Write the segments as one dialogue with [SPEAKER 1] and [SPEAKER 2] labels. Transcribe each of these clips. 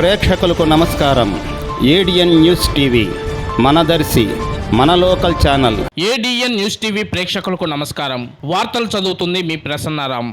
[SPEAKER 1] ప్రేక్షకులకు నమస్కారం. ADN news TV మన దర్శి మన local channel.
[SPEAKER 2] ADN news TV ప్రేక్షకులకు నమస్కారం. వార్తలు చదువుతుంది మీ ప్రసన్నారాం.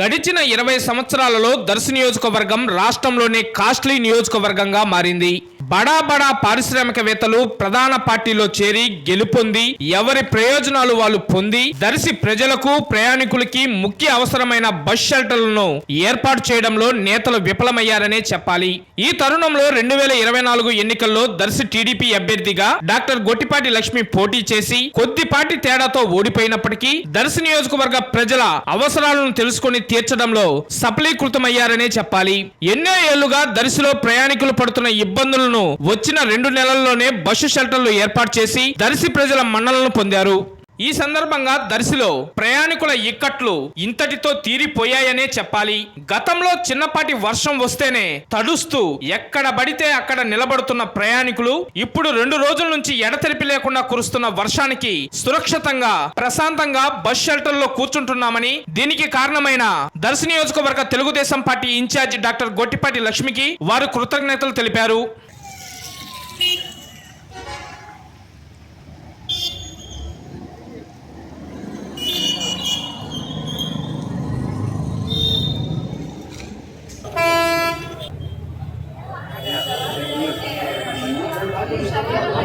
[SPEAKER 2] గడిచిన ఇరవై సంవత్సరాలలో దర్శి నియోజకవర్గం రాష్ట్రంలోనే కాస్ట్లీ నియోజకవర్గంగా మారింది. బడా బడా పారిశ్రామికవేత్తలు ప్రధాన పార్టీలో చేరి గెలుపొంది ఎవరి ప్రయోజనాలు వాళ్ళు పొంది దర్శి ప్రజలకు ప్రయాణికులకి ముఖ్య అవసరమైన బస్ షెల్టర్లను ఏర్పాటు చేయడంలో నేతలు విఫలమయ్యారనే చెప్పాలి. ఈ తరుణంలో రెండు వేల ఇరవై నాలుగు ఎన్నికల్లో దర్శి టీడీపీ అభ్యర్థిగా డాక్టర్ గొట్టిపాటి లక్ష్మి పోటీ చేసి కొద్దిపాటి తేడాతో ఓడిపోయినప్పటికీ దర్శి నియోజకవర్గ ప్రజల అవసరాలను తెలుసుకొని తీర్చడంలో సఫలీకృతమయ్యారనే చెప్పాలి. ఎన్నో ఏళ్ళుగా దర్శిలో ప్రయాణికులు పడుతున్న ఇబ్బందులను వచ్చిన రెండు నెలల్లోనే బస్సు షెల్టర్లు ఏర్పాటు చేసి దర్శి ప్రజల మన్నలను పొందారు. ఈ సందర్భంగా దర్శిలో ప్రయాణికుల ఇక్కట్లు ఇంతటితో తీరిపోయాయనే చెప్పాలి. గతంలో చిన్నపాటి వర్షం వస్తేనే తడుస్తూ ఎక్కడ పడితే అక్కడ నిలబడుతున్న ప్రయాణికులు ఇప్పుడు రెండు రోజుల నుంచి ఎడతెరిపి లేకుండా కురుస్తున్న వర్షానికి సురక్షితంగా ప్రశాంతంగా బస్ షెల్టర్లో కూర్చుంటున్నామని దీనికి కారణమైన దర్శి నియోజకవర్గ Telugu Desam party incharge doctor Gottipati లక్ష్మికి వారు కృతజ్ఞతలు తెలిపారు.